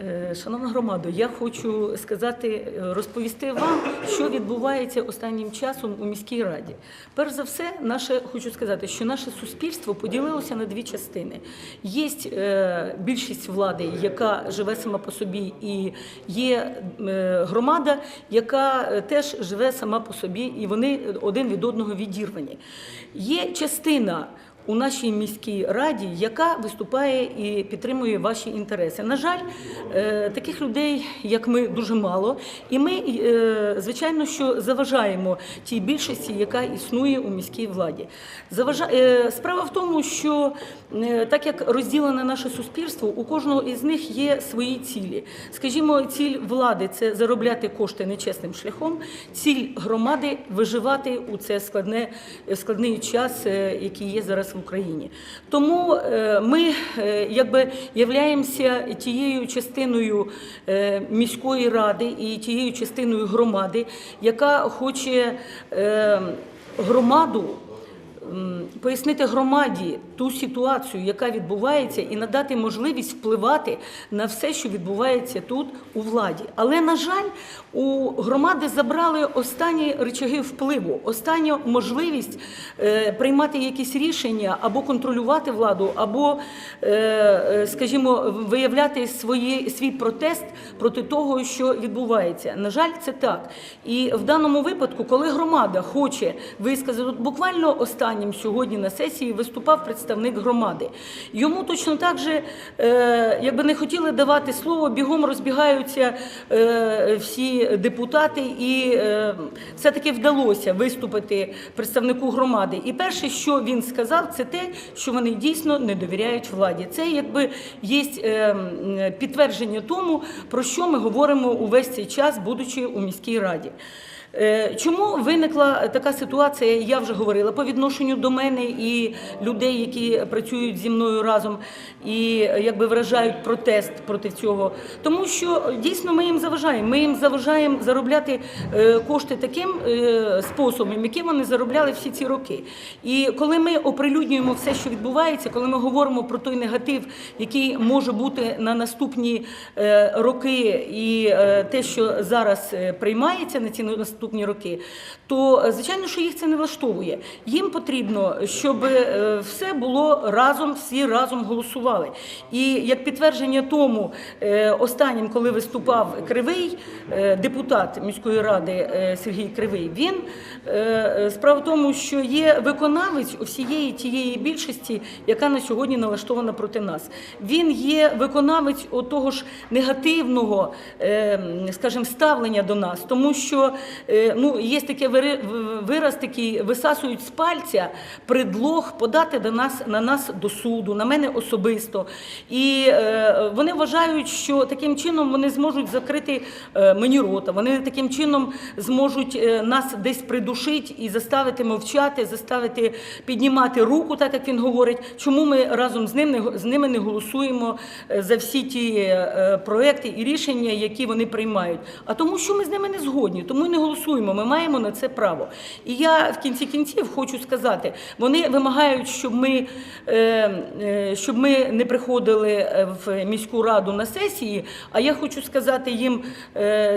Е, Шановна громадо, я хочу сказати, е, розповісти вам, що відбувається останнім часом у міській раді. Перш за все, наше хочу сказати, що наше суспільство поділилося на дві частини. Є е, більшість влади, яка живе сама по собі, і є громада, яка теж живе сама по собі, і вони один від одного відірвані. Є частина у нашій міській раді, яка виступає і підтримує ваші інтереси. На жаль, е, таких людей, як ми, дуже мало, і ми, е, звичайно, що заважаємо тій більшості, яка існує у міській владі. Е, Справа в тому, що так як розділене наше суспільство, у кожного із них є свої цілі. Скажімо, ціль влади це заробляти кошти нечесним шляхом, ціль громади виживати у це складне, складний час, який є зараз в Україні. Тому е, ми е, якби являємося тією частиною е, міської ради і тією частиною громади, яка хоче громаду. Пояснити громаді ту ситуацію, яка відбувається, і надати можливість впливати на все, що відбувається тут у владі. Але на жаль, у громади забрали останні речаги впливу, останню можливість е, приймати якісь рішення або контролювати владу, або, е, е, скажімо, виявляти свої, свій протест проти того, що відбувається. На жаль, це так. І в даному випадку, коли громада хоче висказати, буквально останнім сьогодні на сесії виступав представник громади. Йому точно так же, е, якби не хотіли давати слово, бігом розбігаються е, всі депутати, і е, все-таки вдалося виступити представнику громади. І перше, що він сказав, це те, що вони дійсно не довіряють владі. Це якби є підтвердження тому, про що ми говоримо увесь цей час, будучи у міській раді. Чому виникла така ситуація, я вже говорила, по відношенню до мене і людей, які працюють зі мною разом і якби виражають протест проти цього. Тому що дійсно ми їм заважаємо. Ми їм заважаємо заробляти е, кошти таким е, способом, яким вони заробляли всі ці роки. І коли ми оприлюднюємо все, що відбувається, коли ми говоримо про той негатив, який може бути на наступні е, роки, і те, що зараз приймається на ці наступні роки, то звичайно, що їх це не влаштовує. Їм потрібно, щоб все було разом, всі разом голосували. І як підтвердження тому, е, останнім, коли виступав Кривий, е, депутат міської ради е, Сергій Кривий, він справа в тому, що є виконавець усієї тієї більшості, яка на сьогодні налаштована проти нас. Він є виконавець того ж негативного, скажімо, ставлення до нас, тому що ну, є таке вираз такий, висасують з пальця предлог подати до нас, на нас до суду, на мене особисто. І е, вони вважають, що таким чином вони зможуть закрити е, мені рота, вони таким чином зможуть е, нас десь придушити і заставити мовчати, заставити піднімати руку, так як він говорить. Чому ми разом з ним з ними не голосуємо за всі ті проекти і рішення, які вони приймають? А тому, що ми з ними не згодні, тому і не голосуємо. Ми маємо на це право. І я в кінці кінців хочу сказати, вони вимагають, щоб ми, е, е, щоб ми не приходили е, в міську раду на сесії. А я хочу сказати їм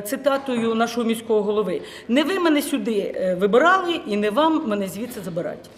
цитатою нашого міського голови: не ви мене сюди вибирали, і не вам мене звідси забирати.